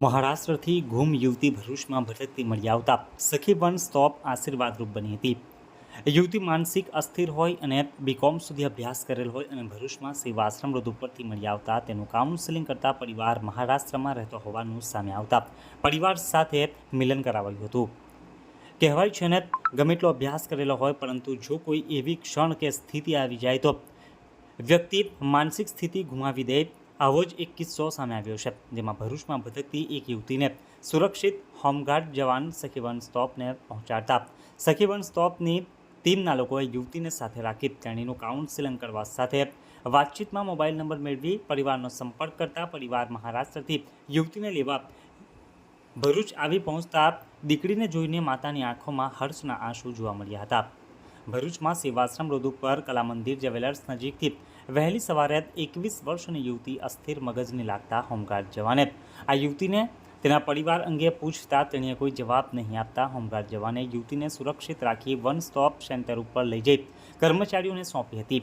મહારાષ્ટ્રથી ગુમ યુવતી ભરૂચમાં ભટકતી મળી આવતા સખી વન સ્ટોપ આશીર્વાદરૂપ બની હતી. યુવતી માનસિક અસ્થિર હોય અને બીકોમ સુધી અભ્યાસ કરેલ હોય અને ભરૂચમાં સેવાશ્રમ રોડ ઉપરથી મળી આવતા તેનું કાઉન્સેલિંગ કરતા પરિવાર મહારાષ્ટ્રમાં રહેતો હોવાનું સામે આવતા પરિવાર સાથે મિલન કરાવાયું હતું. કહેવાય છે ને, ગમે એટલો અભ્યાસ કરેલો હોય પરંતુ જો કોઈ એવી ક્ષણ કે સ્થિતિ આવી જાય તો વ્યક્તિ માનસિક સ્થિતિ ગુમાવી દે આવો જ એક કિસ્સો સામે આવ્યો છે, જેમાં ભરૂચમાં ભટકતી એક યુવતીને સુરક્ષિત હોમગાર્ડ જવાન સખીવન સ્ટોપને પહોંચાડતા સખીવન સ્ટોપની ટીમના લોકોએ યુવતીને સાથે રાખી તેણીનું કાઉન્સેલિંગ કરવા સાથે વાતચીતમાં મોબાઈલ નંબર મેળવી પરિવારનો સંપર્ક કરતા પરિવાર મહારાષ્ટ્રથી યુવતીને લેવા ભરૂચ આવી પહોંચતા દીકરીને જોઈને માતાની આંખોમાં હર્ષના આંસુ જોવા મળ્યા હતા. ભરૂચમાં સેવાશ્રમ રોડ ઉપર કલા મંદિર જ્વેલર્સ નજીકથી વહેલી સવારે એકવીસ વર્ષની યુવતી અસ્થિર મગજને લાગતા હોમગાર્ડ જવાને આ યુવતીને તેના પરિવાર અંગે પૂછતા તેણીએ કોઈ જવાબ નહીં આપતા હોમગાર્ડ જવાને યુવતીને સુરક્ષિત રાખી વન સ્ટોપ સેન્ટર ઉપર લઈ જઈ કર્મચારીઓને સોંપી હતી.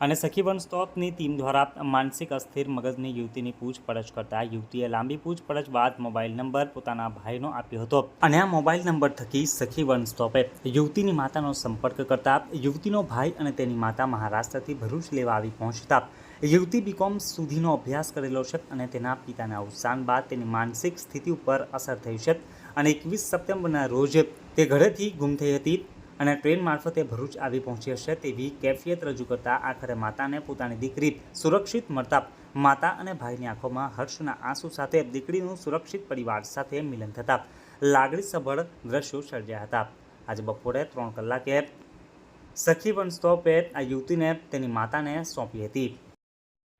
અને સખી વન સ્ટોપની ટીમ દ્વારા માનસિક અસ્થિર મગજની યુવતીની પૂછપરછ કરતા યુવતીએ લાંબી પૂછપરછ બાદ મોબાઈલ નંબર પોતાના ભાઈનો આપ્યો હતો. અને આ મોબાઈલ નંબર થકી સખી વન સ્ટોપે યુવતીની માતાનો સંપર્ક કરતા યુવતીનો ભાઈ અને તેની માતા મહારાષ્ટ્રથી ભરૂચ લેવા આવી પહોંચતા. યુવતી બીકોમ સુધીનો અભ્યાસ કરેલો છે અને તેના પિતાના અવસાન બાદ તેની માનસિક સ્થિતિ ઉપર અસર થઈ છે. અને એકવીસ સપ્ટેમ્બરના રોજ તે ઘરેથી ગુમ થઈ હતી. અને ટ્રેન મારફતે ભરૂચ આવી પહોંચી હશે તેવી કેફિયત રજૂ કરતા આખરે માતાને પોતાની દીકરી સુરક્ષિત મળતા માતા અને ભાઈની આંખોમાં હર્ષના આંસુ સાથે દીકરીનું સુરક્ષિત પરિવાર સાથે મિલન થતાં લાગણીસભર દ્રશ્યો સર્જ્યા હતા. આજે બપોરે ત્રણ કલાકે સખી વન સ્ટોપે આ યુવતીને તેની માતાને સોંપી હતી.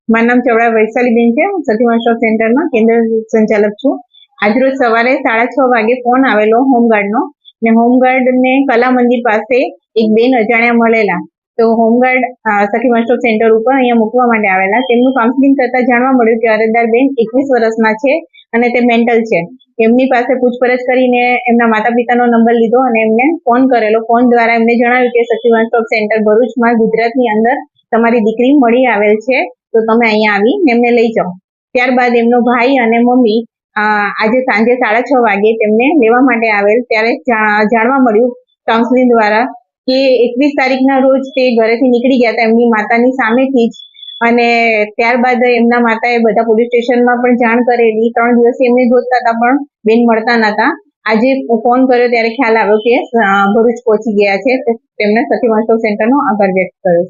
મારું નામ ચવડા વૈશાલીબેન છે. હું સતી માસ્ટર સેન્ટરમાં કેન્દ્ર સંચાલક છું. આજરોજ સવારે સાડા છ વાગે ફોન આવેલો હોમગાર્ડનો. ને હોમગાર્ડને કલા મંદિર પાસે એક બેન અજાણ્યા મળેલા. તો હોમગાર્ડ સખી માસ્ટર સેન્ટર ઉપર અહીંયા મૂકવા માટે આવેલા. તેમનું કાઉન્સિલિંગ કરતા જાણવા મળ્યું કે અરજદાર બેન એકવીસ વર્ષના છે અને તે મેન્ટલ છે. એમની પાસે પૂછપરછ કરીને એમના માતા પિતાનો નંબર લીધો અને એમને ફોન કરેલો. ફોન દ્વારા એમને જણાવ્યું કે સખી વન સ્ટોપ સેન્ટર ભરૂચમાં ગુજરાતની અંદર તમારી દીકરી મળી આવેલ છે. તો તમે અહીંયા આવીને એમને લઈ જાઓ. ત્યારબાદ એમનો ભાઈ અને મમ્મી આજે સાંજે સાડા છ વાગે તેમને લેવા માટે આવેલ. ત્યારે જાણવા મળ્યું કાઉન્સિલિંગ દ્વારા કે એકવીસ તારીખના રોજ તે ઘરેથી નીકળી ગયા હતા. એમની માતાની સામેથી જ. અને ત્યારબાદ એમના માતાએ બધા પોલીસ સ્ટેશનમાં પણ જાણ કરેલી. ત્રણ દિવસ એમને જોતા હતા પણ બેન મળતા નતા આજે ફોન કર્યો ત્યારે ખ્યાલ આવ્યો કે ભરૂચ પહોંચી ગયા છે. તેમના સખી વાસ્તવ સેન્ટરનો આભાર વ્યક્ત કર્યો